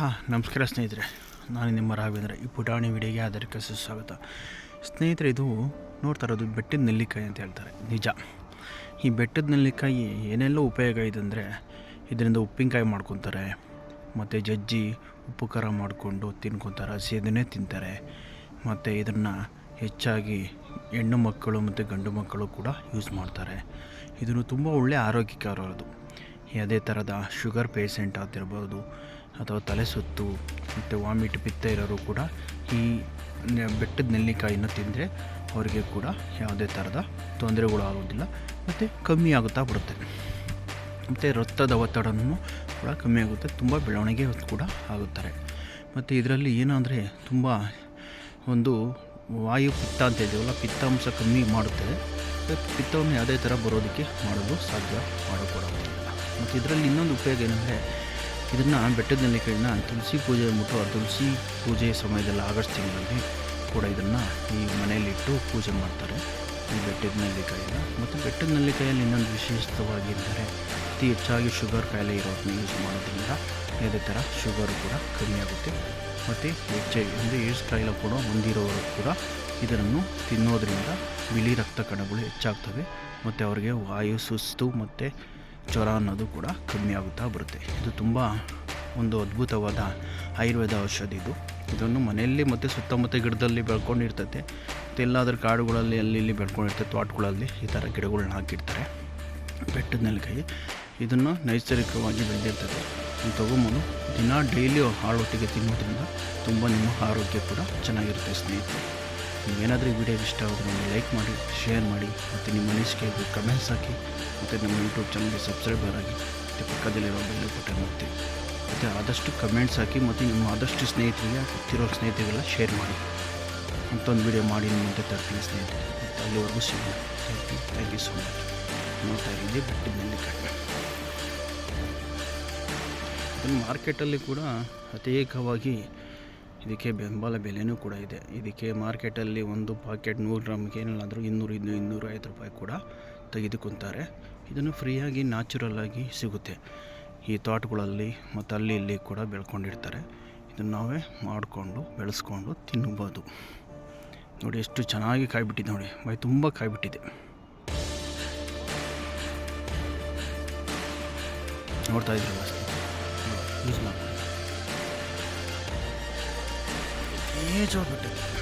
ಹಾಂ, ನಮಸ್ಕಾರ ಸ್ನೇಹಿತರೆ. ನಾನು ನಿಮ್ಮ ರಾಘವೇಂದ್ರ. ಈ ಪುಟಾಣಿ ವಿಡಿಯೋಗೆ ಆಧಾರಕ್ಕೆ ಸುಸ್ವಾಗತ. ಸ್ನೇಹಿತರೆ, ಇದು ನೋಡ್ತಾ ಇರೋದು ಬೆಟ್ಟದ ನೆಲ್ಲಿಕಾಯಿ ಅಂತ ಹೇಳ್ತಾರೆ. ನಿಜ. ಈ ಬೆಟ್ಟದ ನೆಲ್ಲಿಕಾಯಿ ಏನೆಲ್ಲ ಉಪಯೋಗ ಇದೆ ಅಂದರೆ, ಇದರಿಂದ ಉಪ್ಪಿನಕಾಯಿ ಮಾಡ್ಕೊತಾರೆ, ಮತ್ತು ಜಜ್ಜಿ ಉಪ್ಪು ಖಾರ ಮಾಡಿಕೊಂಡು ತಿನ್ಕೊತಾರೆ ಹಸಿದನ್ನೇ ತಿಂತಾರೆ. ಮತ್ತು ಇದನ್ನು ಹೆಚ್ಚಾಗಿ ಹೆಣ್ಣು ಮಕ್ಕಳು ಮತ್ತು ಗಂಡು ಮಕ್ಕಳು ಕೂಡ ಯೂಸ್ ಮಾಡ್ತಾರೆ. ಇದನ್ನು ತುಂಬ ಒಳ್ಳೆಯ ಆರೋಗ್ಯಕರವಾದದ್ದು ಯಾವುದೇ ಥರದ ಶುಗರ್ ಪೇಷೆಂಟ್ ಆಗಿರ್ಬೋದು ಅಥವಾ ತಲೆ ಸುತ್ತು ಮತ್ತು ವಾಮಿಟ್ ಪಿತ್ತ ಇರೋರು ಕೂಡ ಈ ಬೆಟ್ಟದ ನೆಲ್ಲಿಕಾಯಿನ ತಿಂದರೆ ಅವರಿಗೆ ಕೂಡ ಯಾವುದೇ ಥರದ ತೊಂದರೆಗಳು ಆಗೋದಿಲ್ಲ ಮತ್ತು ಕಮ್ಮಿ ಆಗುತ್ತಾ ಬಿಡುತ್ತೆ ಮತ್ತು ರಕ್ತದ ಒತ್ತಡನೂ ಕೂಡ ಕಮ್ಮಿ ಆಗುತ್ತೆ. ತುಂಬ ಬೆಳವಣಿಗೆ ಕೂಡ ಆಗುತ್ತಾರೆ. ಮತ್ತು ಇದರಲ್ಲಿ ಏನಂದರೆ ತುಂಬ ಒಂದು ವಾಯು ಪಿತ್ತ ಅಂತ ಇದೆಯಲ್ಲ ಪಿತ್ತಾಂಶ ಕಮ್ಮಿ ಮಾಡುತ್ತದೆ ಪಿತ್ತವನ್ನು ಯಾವುದೇ ಥರ ಬರೋದಕ್ಕೆ ಮಾಡೋದು ಸಾಧ್ಯ ಮಾಡಿಕೊಡೋದಿಲ್ಲ ಮತ್ತು ಇದರಲ್ಲಿ ಇನ್ನೊಂದು ಉಪಯೋಗ ಏನಂದರೆ ಇದನ್ನು ಬೆಟ್ಟದ ನೆಲ್ಲಿಕಾಯಿನ ತುಳಸಿ ಪೂಜೆ ಅಂದ್ಬಿಟ್ಟು ಆ ತುಳಸಿ ಪೂಜೆ ಸಮಯದಲ್ಲಿ ಆಗಸ್ಟ್ ತಿಂಗಳಲ್ಲಿ ಕೂಡ ಇದನ್ನು ಈ ಮನೆಯಲ್ಲಿಟ್ಟು ಪೂಜೆ ಮಾಡ್ತಾರೆ ಈ ಬೆಟ್ಟದ ನೆಲ್ಲಿಕಾಯಿನ ಮತ್ತು ಬೆಟ್ಟದ ನೆಲ್ಲಿಕಾಯಲ್ಲಿ ಇನ್ನೊಂದು ವಿಶೇಷವಾಗಿ ಎಂದರೆ ಅತಿ ಹೆಚ್ಚಾಗಿ ಶುಗರ್ ಕಾಯಿಲೆ ಇರೋದನ್ನ ಯೂಸ್ ಮಾಡೋದ್ರಿಂದ ಯಾವುದೇ ಥರ ಶುಗರು ಕೂಡ ಕಮ್ಮಿ ಆಗುತ್ತೆ. ಮತ್ತು ಐ ಅಂದರೆ ಏಡ್ಸ್ ಕಾಯಿಲೆ ಕೂಡ ಹೊಂದಿರೋರು ಕೂಡ ಇದನ್ನು ತಿನ್ನೋದ್ರಿಂದ ಬಿಳಿ ರಕ್ತ ಕಣಗಳು ಹೆಚ್ಚಾಗ್ತವೆ. ಮತ್ತು ಅವರಿಗೆ ವಾಯು, ಸುಸ್ತು ಮತ್ತು ಜ್ವರ ಅನ್ನೋದು ಕೂಡ ಕಮ್ಮಿ ಆಗುತ್ತಾ ಬರುತ್ತೆ. ಇದು ತುಂಬ ಒಂದು ಅದ್ಭುತವಾದ ಆಯುರ್ವೇದ ಔಷಧಿ ಇದು. ಇದನ್ನು ಮನೆಯಲ್ಲಿ ಮತ್ತು ಸುತ್ತಮುತ್ತ ಗಿಡದಲ್ಲಿ ಬೆಳ್ಕೊಂಡಿರ್ತೈತೆ. ಮತ್ತು ಎಲ್ಲಾದರೂ ಕಾಡುಗಳಲ್ಲಿ, ಅಲ್ಲಿ, ಇಲ್ಲಿ ಬೆಳ್ಕೊಂಡಿರ್ತೈತೆ, ತೋಟಗಳಲ್ಲಿ ಈ ಥರ ಗಿಡಗಳನ್ನ ಹಾಕಿರ್ತಾರೆ. ಬೆಟ್ಟದ ನೆಲಕಾಯಿ ಇದನ್ನು ನೈಸರ್ಗಿಕವಾಗಿ ಬೆಳೆದಿರ್ತದೆ. ತೊಗೊಂಬಂದು ದಿನ ಡೈಲಿ ಹಾಳೊಟ್ಟಿಗೆ ತಿನ್ನೋದ್ರಿಂದ ತುಂಬ ನಿಮ್ಮ ಆರೋಗ್ಯ ಕೂಡ ಚೆನ್ನಾಗಿರುತ್ತೆ ಸ್ನೇಹಿತರೆ. ನೀವೇನಾದರೂ ಈ ವಿಡಿಯೋ ಇಷ್ಟ ಆದರೆ ನಿಮಗೆ ಲೈಕ್ ಮಾಡಿ ಶೇರ್ ಮಾಡಿ, ಮತ್ತು ನಿಮ್ಮ ಅನಿಸಿಕೆಗೆ ಕಮೆಂಟ್ಸ್ ಹಾಕಿ, ಮತ್ತು ನಮ್ಮ ಯೂಟ್ಯೂಬ್ ಚಾನಲ್ಗೆ ಸಬ್ಸ್ಕ್ರೈಬರ್ ಆಗಿ, ಮತ್ತು ಪಕ್ಕದಲ್ಲಿರೋ ಬೆಲ್ಲ ಬಟನ್ ಒತ್ತಿ, ಮತ್ತು ಆದಷ್ಟು ಕಮೆಂಟ್ಸ್ ಹಾಕಿ, ಮತ್ತು ನಿಮ್ಮ ಆದಷ್ಟು ಸ್ನೇಹಿತರಿಗೆ ಗೊತ್ತಿರೋ ಸ್ನೇಹಿತರಿಗೆಲ್ಲ ಶೇರ್ ಮಾಡಿ. ಮತ್ತೊಂದು ವಿಡಿಯೋ ಮಾಡಿ, ನಿಮ್ಮ ಮುಂದೆ ತರ್ತೀನಿ ಸ್ನೇಹಿತರೆ. ಮತ್ತು ಅಲ್ಲಿವರೆಗೂ ಸಿಗೋಣ thank you thank you so much ನೋಡ್ತಾ ಇದ್ದೀನಿ ಬೆಟ್ಟದ ನೆಲ್ಲಿಕಾಯಿ ಇದನ್ನು ಮಾರ್ಕೆಟಲ್ಲಿ ಕೂಡ ಅನೇಕವಾಗಿ ಇದಕ್ಕೆ ಬೆಂಬಲ ಬೆಲೆನೂ ಕೂಡ ಇದೆ. ಇದಕ್ಕೆ ಮಾರ್ಕೆಟಲ್ಲಿ ಒಂದು ಪಾಕೆಟ್ ನೂರು ಗ್ರಾಮ್ಗೆ ಏನಿಲ್ಲಾದರೂ ಇನ್ನೂರು, ಇನ್ನೂ ಇನ್ನೂರ ಐವತ್ತು ರೂಪಾಯಿ ಕೂಡ ತೆಗೆದುಕೊಂತಾರೆ ಇದನ್ನು ಫ್ರೀಯಾಗಿ ನ್ಯಾಚುರಲ್ಲಾಗಿ ಸಿಗುತ್ತೆ. ಈ ತೋಟಗಳಲ್ಲಿ ಮತ್ತು ಅಲ್ಲಿ, ಇಲ್ಲಿ ಕೂಡ ಬೆಳ್ಕೊಂಡಿರ್ತಾರೆ. ಇದನ್ನು ನಾವೇ ಮಾಡಿಕೊಂಡು, ಬೆಳೆಸ್ಕೊಂಡು ತಿನ್ನಬೋದು ನೋಡಿ, ಎಷ್ಟು ಚೆನ್ನಾಗಿ ಕಾಯ್ಬಿಟ್ಟಿದೆ ನೋಡಿ. ಮೈ ತುಂಬ ಕಾಯ್ಬಿಟ್ಟಿದೆ. ನೋಡ್ತಾ ಇದ್ರಲ್ಲ ಯೂಸ್ 大丈夫です